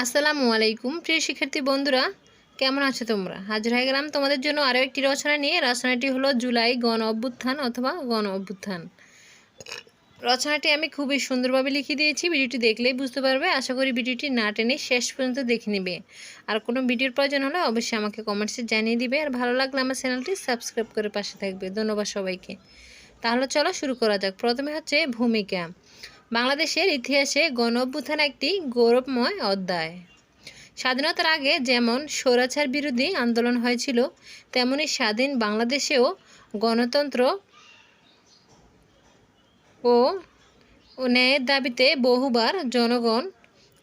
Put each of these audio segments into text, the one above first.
আসসালামু আলাইকুম, প্রিয় শিক্ষার্থী বন্ধুরা, কেমন আছো তোমরা? হাজির হয়ে গেলাম তোমাদের জন্য আরও একটি রচনা নিয়ে। রচনাটি হলো জুলাই গণ অভ্যুত্থান অথবা গণ অভ্যুত্থান। রচনাটি আমি খুবই সুন্দরভাবে লিখে দিয়েছি, ভিডিওটি দেখলেই বুঝতে পারবে। আশা করি ভিডিওটি না টেনে শেষ পর্যন্ত দেখে নেবে। আর কোনো ভিডিওর প্রয়োজন হলে অবশ্যই আমাকে কমেন্টসে জানিয়ে দিবে। আর ভালো লাগলে আমার চ্যানেলটি সাবস্ক্রাইব করে পাশে থাকবে। ধন্যবাদ সবাইকে। তাহলে চলো শুরু করা যাক। প্রথমে হচ্ছে ভূমিকা। বাংলাদেশের ইতিহাসে গণ অভ্যুত্থান একটি গৌরবময় অধ্যায়। স্বাধীনতার আগে যেমন স্বৈরাচার বিরোধী আন্দোলন হয়েছিল, তেমনি স্বাধীন বাংলাদেশেও গণতন্ত্র ও ন্যায়ের দাবিতে বহুবার জনগণ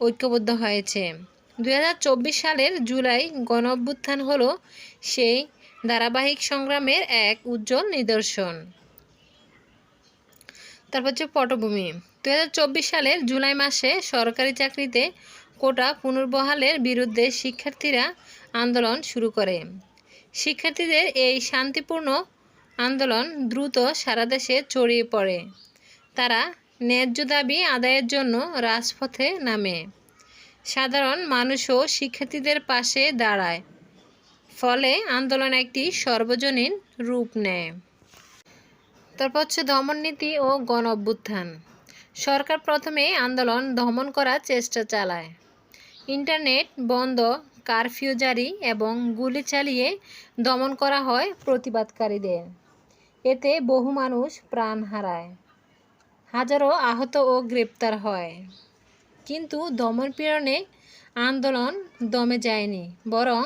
ঐক্যবদ্ধ হয়েছে। দু হাজার চব্বিশ সালের জুলাই গণ অভ্যুত্থান হলো সেই ধারাবাহিক সংগ্রামের এক উজ্জ্বল নিদর্শন। তারপর হচ্ছে পটভূমি। দু হাজার চব্বিশ সালের জুলাই মাসে সরকারি চাকরিতে কোটা পুনর্বহালের বিরুদ্ধে শিক্ষার্থীরা আন্দোলন শুরু করে। শিক্ষার্থীদের এই শান্তিপূর্ণ আন্দোলন দ্রুত সারা দেশে ছড়িয়ে পড়ে। তারা ন্যায্য দাবি আদায়ের জন্য রাজপথে নামে। সাধারণ মানুষও শিক্ষার্থীদের পাশে দাঁড়ায়। ফলে আন্দোলন একটি সর্বজনীন রূপ নেয়। তারপর হচ্ছে দমন নীতি ও গণ অভ্যুত্থান সরকার প্রথমে আন্দোলন দমন করার চেষ্টা চালায়। ইন্টারনেট বন্ধ, কারফিউ জারি এবং গুলি চালিয়ে দমন করা হয় প্রতিবাদকারীদের। এতে বহু মানুষ প্রাণ হারায়। হাজারো আহত ও গ্রেপ্তার হয়। কিন্তু দমনপীড়নে আন্দোলন দমে যায়নি, বরং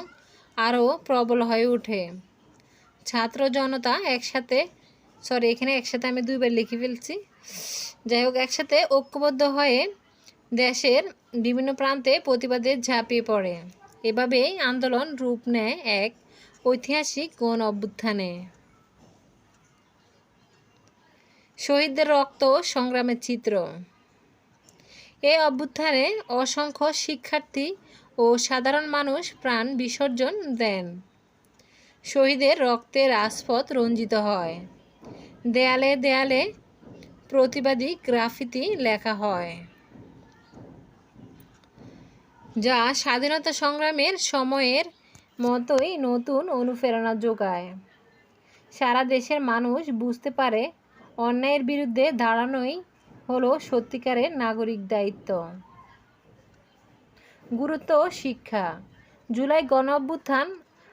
আরও প্রবল হয়ে ওঠে। ছাত্র জনতা একসাথে সরি এখানে একসাথে আমি দুইবার লিখে ফেলছি। যাই হোক, একসাথে ঐক্যবদ্ধ হয়ে দেশের বিভিন্ন প্রান্তে প্রতিবাদে ঝাঁপিয়ে পড়ে। এভাবেই আন্দোলন রূপ নেয় এক ঐতিহাসিক গণ অভ্যুত্থানে শহীদদের রক্ত সংগ্রামের চিত্র। এই অভ্যুত্থানে অসংখ্য শিক্ষার্থী ও সাধারণ মানুষ প্রাণ বিসর্জন দেন। শহীদের রক্তে রাজপথ রঞ্জিত হয়। দেয়ালে দেয়ালে প্রতিবাদী গ্রাফিতি লেখা হয়, যা স্বাধীনতা সংগ্রামের সময়ের মতোই নতুন অনুপ্রেরণা যোগায়। সারা দেশের মানুষ বুঝতে পারে, অন্যায়ের বিরুদ্ধে দাঁড়ানোই হলো সত্যিকারের নাগরিক দায়িত্ব। গুরুত্ব শিক্ষা। জুলাই গণ অভ্যুত্থান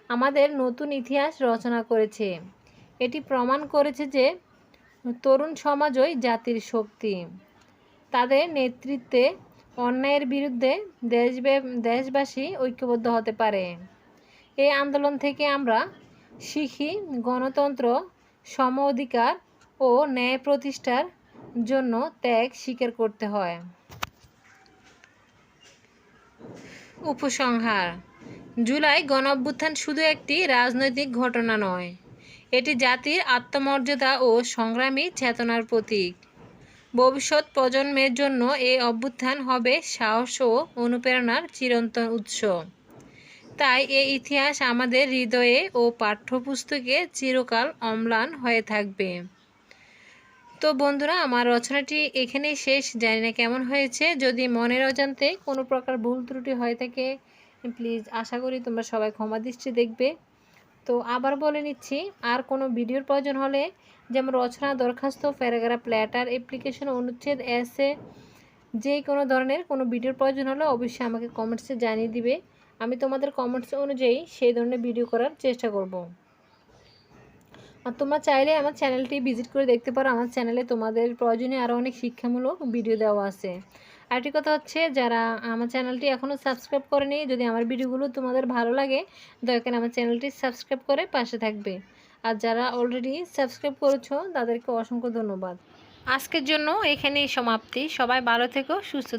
আমাদের নতুন ইতিহাস রচনা করেছে। এটি প্রমাণ করেছে যে তরুণ সমাজই জাতির শক্তি। তাদের নেতৃত্বে অন্যায়ের বিরুদ্ধে দেশ দেশবাসী ঐক্যবদ্ধ হতে পারে। এই আন্দোলন থেকে আমরা শিখি গণতন্ত্র, সম অধিকার ও ন্যায় প্রতিষ্ঠার জন্য ত্যাগ স্বীকার করতে হয়। উপসংহার। জুলাই গণ শুধু একটি রাজনৈতিক ঘটনা নয়। এটি জাতির আত্মমর্যাদা ও সংগ্রামী চেতনার প্রতীক। ভবিষ্যৎ প্রজন্মের জন্য এই অভ্যুত্থান হবে সাহস ও অনুপ্রেরণার চিরন্তন উৎস। তাই এই ইতিহাস আমাদের হৃদয়ে ও পাঠ্যপুস্তকে চিরকাল অম্লান হয়ে থাকবে। তো বন্ধুরা, আমার রচনাটি এখানেই শেষ। জানি না কেমন হয়েছে। যদি মনের অজান্তে কোনো প্রকার ভুল ত্রুটি হয়ে থাকে প্লিজ আশা করি তোমরা সবাই ক্ষমা দৃষ্টি দেখবে। তো আবার বলে নিচ্ছি, আর কোনো ভিডিওর প্রয়োজন হলে যেমন রচনা, দরখাস্ত, প্যারাগ্রাফ, লেটার, অ্যাপ্লিকেশন, অনুচ্ছেদ এসে যে কোনো ধরনের কোনো ভিডিওর প্রয়োজন হলে অবশ্যই আমাকে কমেন্টসে জানিয়ে দিবে। আমি তোমাদের কমেন্টস অনুযায়ী সেই ধরনের ভিডিও করার চেষ্টা করব। আর তোমরা চাইলে আমার চ্যানেলটি ভিজিট করে দেখতে পারো। আমার চ্যানেলে তোমাদের প্রয়োজনে আরও অনেক শিক্ষামূলক ভিডিও দেওয়া আছে। আরেকটি কথা হচ্ছে, যারা আমার চ্যানেলটি এখনও সাবস্ক্রাইব করেনি, যদি আমার ভিডিওগুলো তোমাদের ভালো লাগে, দয়া করে আমার চ্যানেলটি সাবস্ক্রাইব করে পাশে থাকবে। আর যারা অলরেডি সাবস্ক্রাইব করেছ, তাদেরকে অসংখ্য ধন্যবাদ। আজকের জন্য এখানেই সমাপ্তি। সবাই ভালো থেকো, সুস্থ